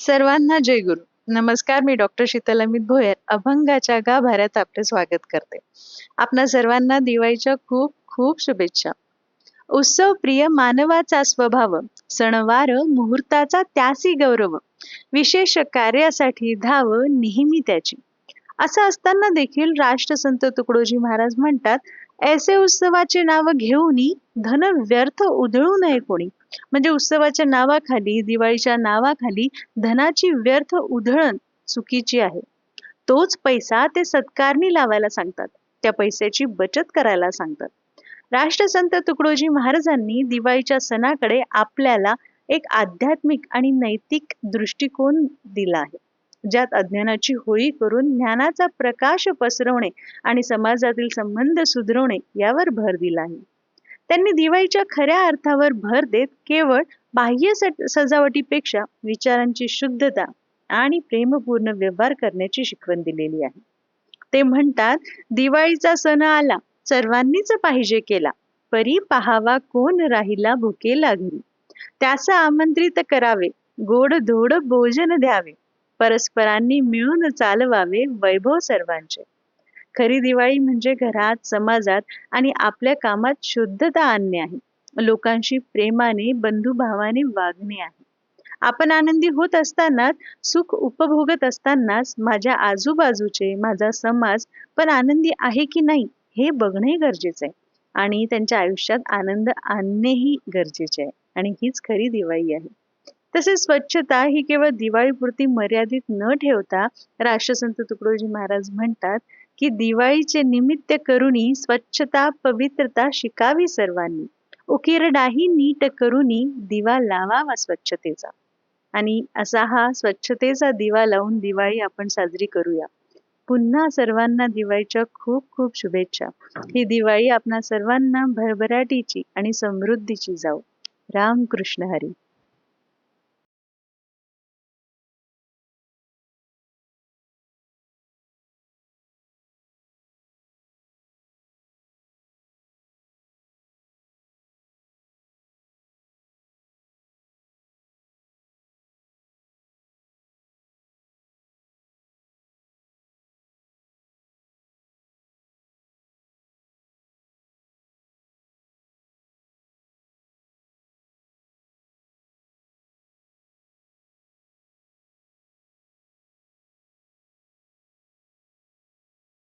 सर्वांना जय गुरु. नमस्कार मी डॉक्टर शीतल अमित भोयर. अभंगाच्या गाभाऱ्यात आपले स्वागत करते. आपणा सर्वांना दिवाळीच्या खूप खूप शुभेच्छा. उत्सव प्रिय मानवाचा स्वभाव सणवार मुहूर्ताचा त्यासी गौरव. विशेष कार्यासाठी धाव नेहमी त्याची. असं असताना देखील राष्ट्रसंत तुकडोजी महाराज म्हणतात ऐसे उत्सवाचे नाव घेऊनही धन व्यर्थ उधळू नये कोणी. म्हणजे उत्सवाच्या नावाखाली दिवाळीच्या नावाखाली धनाची व्यर्थ उधळण चुकीची आहे. तोच पैसा ते सत्कारणी लावायला सांगतात. त्या पैशाची बचत करायला सांगतात. राष्ट्रसंत तुकडोजी महाराजांनी दिवाळीच्या सणाकडे आपल्याला एक आध्यात्मिक आणि नैतिक दृष्टिकोन दिला आहे. ज्यात अज्ञानाची होळी करून ज्ञानाचा प्रकाश पसरवणे आणि समाजातील संबंध सुधरवणे यावर भर दिला आहे. त्यांनी दिवाळीच्या खऱ्या अर्थावर भर देत केवळ बाह्य सजावटीपेक्षा विचारांची शुद्धता आणि प्रेमपूर्ण व्यवहार करण्याची शिकवण दिलेली आहे. ते म्हणतात दिवाळीचा सण आला सर्वांनीच पाहिजे केला परी पहावा कोण राहिला भुकेला घरी. त्यास आमंत्रित करावे गोड धोड भोजन द्यावे परस्परांनी मिळून चालवावे वैभव सर्वांचे. खरी दिवाळी म्हणजे घरात समाजात आणि आपल्या कामात शुद्धता आणणे आहे. लोकांशी प्रेमाने बंधुभावाने वागणे आहे. आपण आनंदी होत असतानाच सुख उपभोगत असतानाच माझ्या आजूबाजूचे माझा समाज पण आनंदी आहे की नाही हे बघणे गरजेचे आहे. आणि त्यांच्या आयुष्यात आनंद आणणेही गरजेचे आहे. आणि हीच खरी दिवाळी आहे. तसेच स्वच्छता ही केवळ दिवाळीपुरती मर्यादित न ठेवता राष्ट्रसंत तुकडोजी महाराज म्हणतात की दिवाळीचे निमित्त करुणी स्वच्छता पवित्रता शिकावी सर्वांनी. उकिरडाही नीट करुनी दिवा लावावा स्वच्छतेचा. आणि असा हा स्वच्छतेचा दिवा लावून दिवाळी आपण साजरी करूया. पुन्हा सर्वांना दिवाळीच्या खूप खूप शुभेच्छा. ही दिवाळी आपणा सर्वांना भरभराटीची आणि समृद्धीची जाऊ राम कृष्ण हरी.